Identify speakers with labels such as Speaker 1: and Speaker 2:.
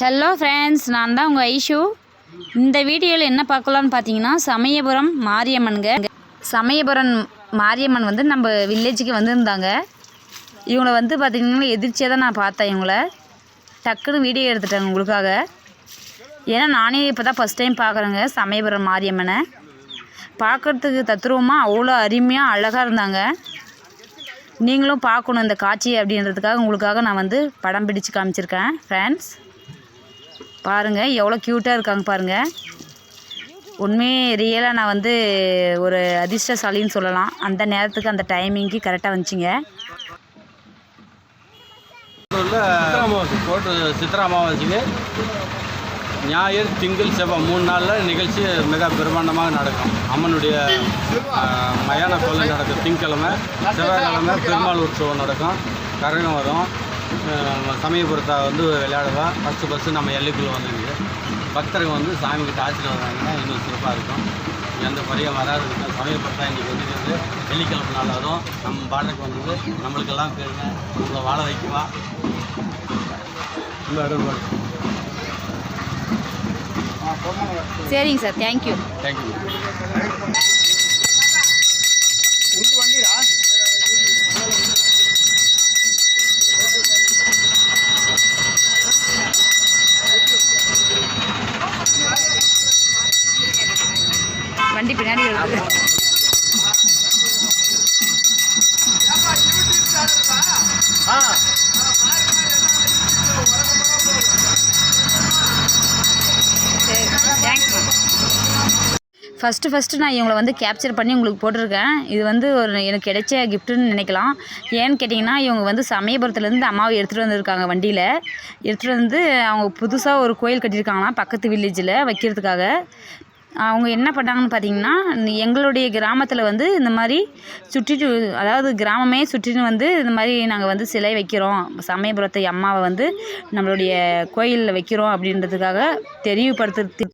Speaker 1: Hello friends நான் தான் உங்கள் ஐஷு. இந்த வீடியோவில் என்ன பார்க்கலான்னு பார்த்தீங்கன்னா சமயபுரம் மாரியம்மனுங்க. சமயபுரம் மாரியம்மன் வந்து நம்ம வில்லேஜுக்கு வந்திருந்தாங்க. இவங்கள வந்து பார்த்திங்கன்னா எதிர்ச்சியாக தான் நான் பார்த்தேன் இவங்கள. டக்குன்னு வீடியோ எடுத்துட்டாங்க உங்களுக்காக. ஏன்னா நானே இப்போ தான் ஃபஸ்ட் டைம் பார்க்குறேங்க சமயபுரம் மாரியம்மனை. பார்க்குறதுக்கு தத்ரூபமாக அவ்வளோ அருமையாக அழகாக இருந்தாங்க. நீங்களும் பார்க்கணும் இந்த காட்சி அப்படின்றதுக்காக உங்களுக்காக நான் வந்து படம் பிடிச்சு காமிச்சிருக்கேன் ஃப்ரெண்ட்ஸ் பாருங்கள் எவ்வளோ க்யூட்டாக இருக்காங்க பாருங்கள் உண்மையே ரியலாக நான் வந்து ஒரு அதிர்ஷ்டசாலின்னு சொல்லலாம். அந்த நேரத்துக்கு அந்த டைமிங்க்கு கரெக்டாக வந்துச்சிங்க.
Speaker 2: உள்ள கோட்டு ஞாயிறு திங்கள் செவ்வாய் மூணு நாளில் நிகழ்ச்சி மிக பிரம்மாண்டமாக நடக்கும். அம்மனுடைய மயான கொள்ளை நடக்கும். திங்கக்கிழமை செவ்வாய்க்கிழமை பெருமாள் உற்சவம் நடக்கும். கரகம் வரும். சமயபுரத்தை வந்து விளையாடுவோம் ஃபஸ்ட்டு ஃபஸ்ட்டு நம்ம எல்லைக்குள்ளே வந்துருக்கு பக்தர்கள் வந்து சாமிக்கிட்ட ஆசீர்வாதம் வாங்கினா இன்னும் சிறப்பாக இருக்கும். எந்த குறையும் வராது. இருக்கும் சமயபுரத்தா இன்றைக்கி வந்து வெள்ளிக்கிழமை நாள் வரும் நம்ம பாடலுக்கு வந்தது. நம்மளுக்கெல்லாம் பேருங்க. உங்களை வாழ வைக்குவா.
Speaker 1: சரிங்க சார். தேங்க்யூ
Speaker 2: தேங்க்யூ
Speaker 1: வண்டி பின்னாடி வருது. ஃபஸ்ட்டு ஃபஸ்ட்டு நான் இவங்களை வந்து கேப்சர் பண்ணி உங்களுக்கு போட்டிருக்கேன். இது வந்து ஒரு எனக்கு கிடைச்ச கிஃப்ட்டுன்னு நினைக்கலாம். ஏன்னு கேட்டிங்கன்னா இவங்க வந்து சமயபுரத்துலேருந்து அம்மாவை எடுத்துகிட்டு வந்திருக்காங்க வண்டியில். எடுத்துகிட்டு வந்து அவங்க புதுசாக ஒரு கோயில் கட்டியிருக்காங்களாம் பக்கத்து வில்லேஜில் வைக்கிறதுக்காக. அவங்க என்ன பண்ணாங்கன்னு பார்த்தீங்கன்னா எங்களுடைய கிராமத்தில் வந்து இந்த மாதிரி சுற்றிட்டு அதாவது கிராமமே சுற்றின்னு வந்து இந்த மாதிரி நாங்கள் வந்து சிலை வைக்கிறோம். சமயபுரத்தை அம்மாவை வந்து நம்மளுடைய கோயிலில் வைக்கிறோம் அப்படின்றதுக்காக தெளிவுபடுத்துறது